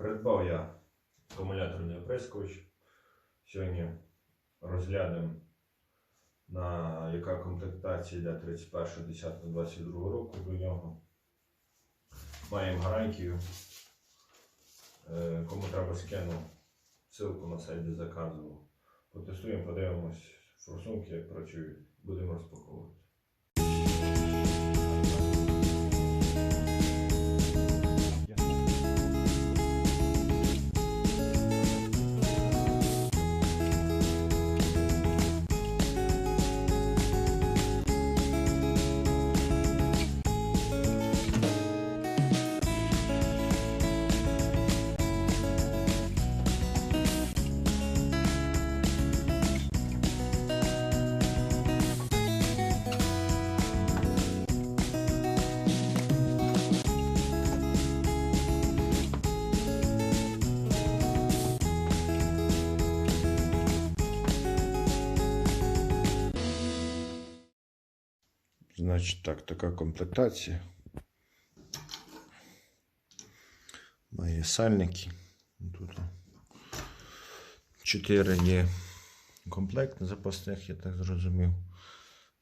придбав я акумуляторний оприскувач. Сьогодні розглянемо, на яка комплектація йде 31.10.22 року до нього. Маємо гарантію. Е, Кому треба скину ссылку на сайт, де заказував. Потестуємо, подивимось форсунки, як працюють. Будемо розпаковувати. Значить так, така комплектація. Має сальники. Тут 4 є комплект запасних, я так зрозумів.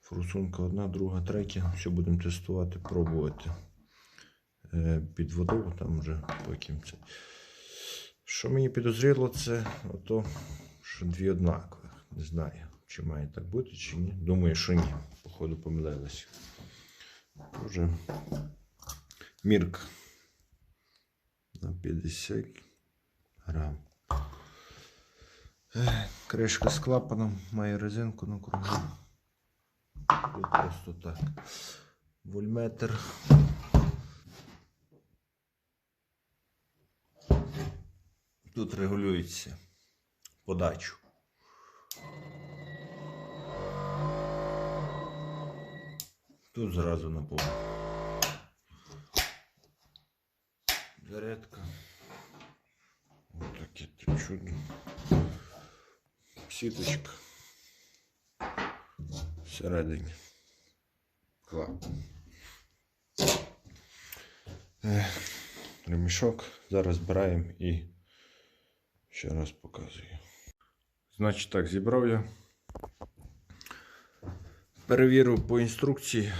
Форсунка одна, друга, третя. Все будемо тестувати, пробувати. Е, Під водою, там вже потім це. Що мені підозріло, це ото, що дві однакових. Не знаю, чи має так бути, чи ні. Думаю, що ні. Походу помилилися. Вже мірка на 50 грам. Кришка з клапаном, має резинку на кругу. Тут просто так. Вольметр. Тут регулюється подачу. Тут зразу на пол. Зарядка. Ось таке тут чудо. Сіточка. Всередині. Клап. Ех, Ремішок. Зараз збираємо і ще раз показую. Значить так, зібрав я. Перевірив по інструкції.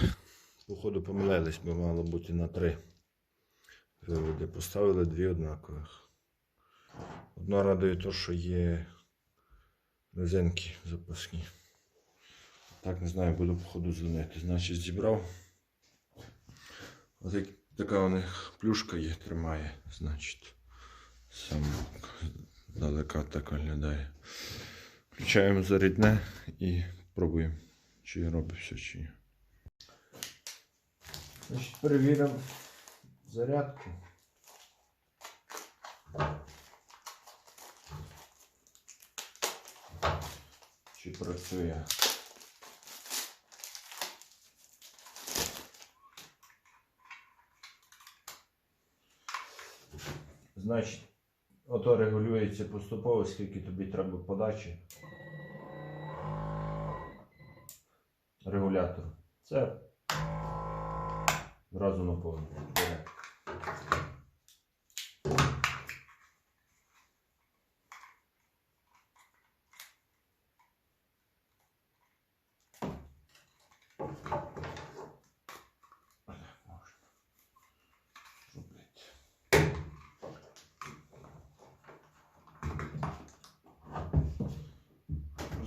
Походу помилялись, бо мало бути на три виводи. Поставили дві однакових. Одна радує те, що є резинки запасні. Так, не знаю, буду походу дзвонити. Значить, зібрав. Ось така у них плюшка є, тримає, значить. Сам далека так виглядає. Включаємо зарядне і пробуємо, чи робить все, чи ні. Значить, перевіримо зарядку. Чи працює. Значить, ото регулюється поступово, скільки тобі треба подачі. Регулятор. Це зразу на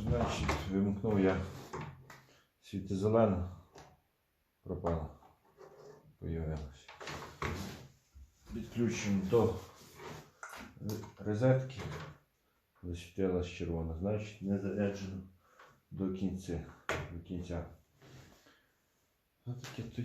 Значить, вимкнув я світи зелена пропала. Появилася. Підключимо до розетки, засвітилась червона, значить не заряджено до кінця. До кінця. Ось таке то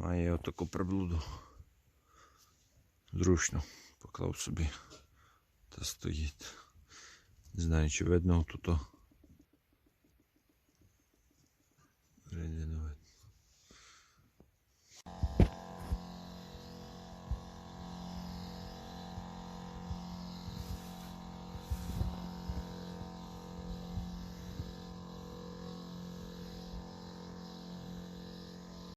має отаку приблуду. Зручно поклав собі та стоїть. Не знаю, чи видно тут.